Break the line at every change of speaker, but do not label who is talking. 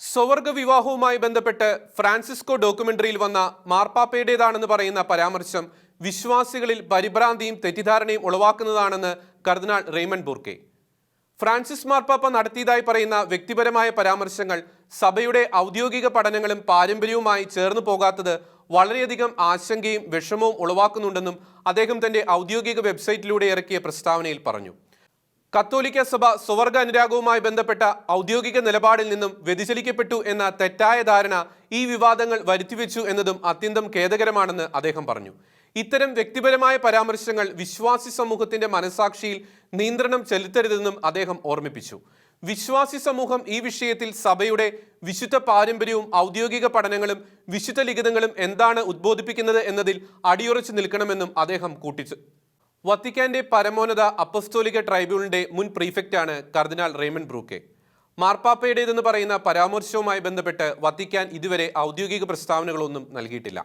സ്വവർഗ വിവാഹവുമായി ബന്ധപ്പെട്ട് ഫ്രാൻസിസ്കോ ഡോക്യുമെന്ററിയിൽ വന്ന മാർപ്പാപ്പയുടേതാണെന്ന് പറയുന്ന പരാമർശം വിശ്വാസികളിൽ പരിഭ്രാന്തിയും തെറ്റിദ്ധാരണയും ഉളവാക്കുന്നതാണെന്ന് കർദിനാൾ റെയ്മൺ ബൂർക്കെ. ഫ്രാൻസിസ് മാർപ്പാപ്പ നടത്തിയതായി പറയുന്ന വ്യക്തിപരമായ പരാമർശങ്ങൾ സഭയുടെ ഔദ്യോഗിക പഠനങ്ങളും പാരമ്പര്യവുമായി ചേർന്നു പോകാത്തത് വളരെയധികം ആശങ്കയും വിഷമവും ഉളവാക്കുന്നുണ്ടെന്നും അദ്ദേഹം തന്റെ ഔദ്യോഗിക വെബ്സൈറ്റിലൂടെ ഇറക്കിയ പ്രസ്താവനയിൽ പറഞ്ഞു. കത്തോലിക്ക സഭ സ്വവർഗ അനുരാഗവുമായി ബന്ധപ്പെട്ട ഔദ്യോഗിക നിലപാടിൽ നിന്നും വ്യതിചലിക്കപ്പെട്ടു എന്ന തെറ്റായ ധാരണ ഈ വിവാദങ്ങൾ വരുത്തിവെച്ചു എന്നതും അത്യന്തം ഖേദകരമാണെന്ന് അദ്ദേഹം പറഞ്ഞു. ഇത്തരം വ്യക്തിപരമായ പരാമർശങ്ങൾ വിശ്വാസി സമൂഹത്തിന്റെ മനസാക്ഷിയിൽ നിയന്ത്രണം ചെലുത്തരുതെന്നും അദ്ദേഹം ഓർമ്മിപ്പിച്ചു. വിശ്വാസി സമൂഹം ഈ വിഷയത്തിൽ സഭയുടെ വിശുദ്ധ പാരമ്പര്യവും ഔദ്യോഗിക പഠനങ്ങളും വിശുദ്ധ ലിഖിതങ്ങളും എന്താണ് ഉദ്ബോധിപ്പിക്കുന്നത് എന്നതിൽ അടിയുറച്ചു നിൽക്കണമെന്നും അദ്ദേഹം കൂട്ടിച്ചു വത്തിക്കാന്റെ പരമോന്നത അപ്പസ്തോലിക ട്രൈബ്യൂണലിന്റെ മുൻ പ്രീഫെക്റ്റാണ് കർദിനാൾ റേമൺ ബ്രൂക്കെ. മാർപ്പാപ്പയുടേതെന്ന് പറയുന്ന പരാമർശവുമായി ബന്ധപ്പെട്ട് വത്തിക്കാൻ ഇതുവരെ ഔദ്യോഗിക പ്രസ്താവനകളൊന്നും നൽകിയിട്ടില്ല.